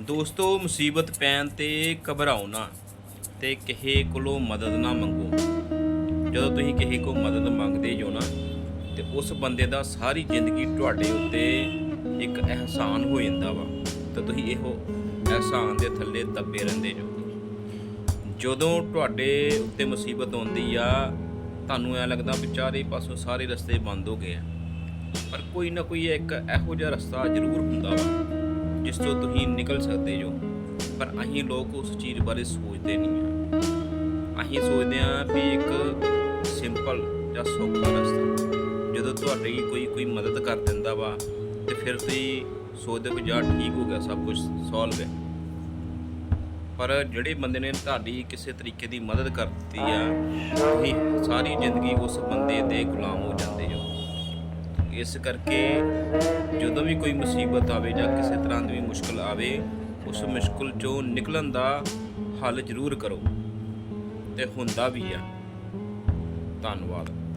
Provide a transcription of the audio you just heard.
ਦੋਸਤੋ, ਮੁਸੀਬਤ ਪੈਣ ਤੇ ਘਬਰਾਓ ਨਾ ਤੇ ਕਿਸੇ ਕੋਲੋਂ ਮਦਦ ਨਾ ਮੰਗੋ। ਜਦੋਂ ਤੁਸੀਂ ਕਿਸੇ ਕੋਲ ਮਦਦ ਮੰਗਦੇ ਜੋ ਨਾ, ਤੇ ਉਸ ਬੰਦੇ ਦਾ ਸਾਰੀ ਜ਼ਿੰਦਗੀ ਤੁਹਾਡੇ ਉੱਤੇ ਇੱਕ ਅਹਿਸਾਨ ਹੋ ਜਾਂਦਾ ਵਾ, ਤਾਂ ਤੁਸੀਂ ਇਹੋ ਅਹਿਸਾਨ ਦੇ ਥੱਲੇ ਦੱਬੇ ਰਹਿੰਦੇ ਜੋ। ਜਦੋਂ ਤੁਹਾਡੇ ਉੱਤੇ ਮੁਸੀਬਤ ਆਉਂਦੀ ਆ, ਤੁਹਾਨੂੰ ਐ ਲੱਗਦਾ ਵੀ ਚਾਰੇ ਪਾਸੋਂ ਸਾਰੇ ਰਸਤੇ ਬੰਦ ਹੋ ਗਏ ਆ। ਪਰ ਕੋਈ ਨਾ ਕੋਈ ਇੱਕ ਇਹੋ ਜਿਹਾ ਰਸਤਾ ਜ਼ਰੂਰ ਹੁੰਦਾ ਵਾ। ਜਿਸ ਤੋਂ ਤੁਸੀਂ ਨਿਕਲ ਸਕਦੇ ਹੋ ਪਰ ਅਸੀਂ ਲੋਕ ਉਸ ਚੀਜ਼ ਬਾਰੇ ਸੋਚਦੇ ਨਹੀਂ ਆ। ਅਸੀਂ ਸੋਚਦੇ ਆ ਵੀ ਇੱਕ ਸਿੰਪਲ ਜਾਂ ਸੌਖਾ ਰਸਤਾ। ਜਦੋਂ ਤੁਹਾਡੀ ਕੋਈ ਕੋਈ ਮਦਦ ਕਰ ਦਿੰਦਾ ਵਾ, ਤੇ ਫਿਰ ਤੁਸੀਂ ਸੋਚਦੇ ਹੋ ਜਾਂ ਠੀਕ ਹੋ ਗਿਆ, ਸਭ ਕੁਝ ਸੋਲਵ ਹੈ। ਪਰ ਜਿਹੜੇ ਬੰਦੇ ਨੇ ਤੁਹਾਡੀ ਕਿਸੇ ਤਰੀਕੇ ਦੀ ਮਦਦ ਕਰ ਦਿੱਤੀ ਆ, ਤੁਸੀਂ ਸਾਰੀ ਜ਼ਿੰਦਗੀ ਉਸ ਬੰਦੇ ਦੇ ਗੁਲਾਮ ਹੋ ਜਾਂਦੇ ਇਸ ਕਰਕੇ ਜਦੋਂ ਵੀ ਕੋਈ ਮੁਸੀਬਤ ਆਵੇ ਜਾਂ ਕਿਸੇ ਤਰ੍ਹਾਂ ਦੀ ਵੀ ਮੁਸ਼ਕਲ ਆਵੇ, ਉਸ ਮੁਸ਼ਕਲ ਚੋਂ ਨਿਕਲਣ ਦਾ ਹੱਲ ਜ਼ਰੂਰ ਕਰੋ। ਤੇ ਹੁੰਦਾ ਵੀ ਆ। ਧੰਨਵਾਦ।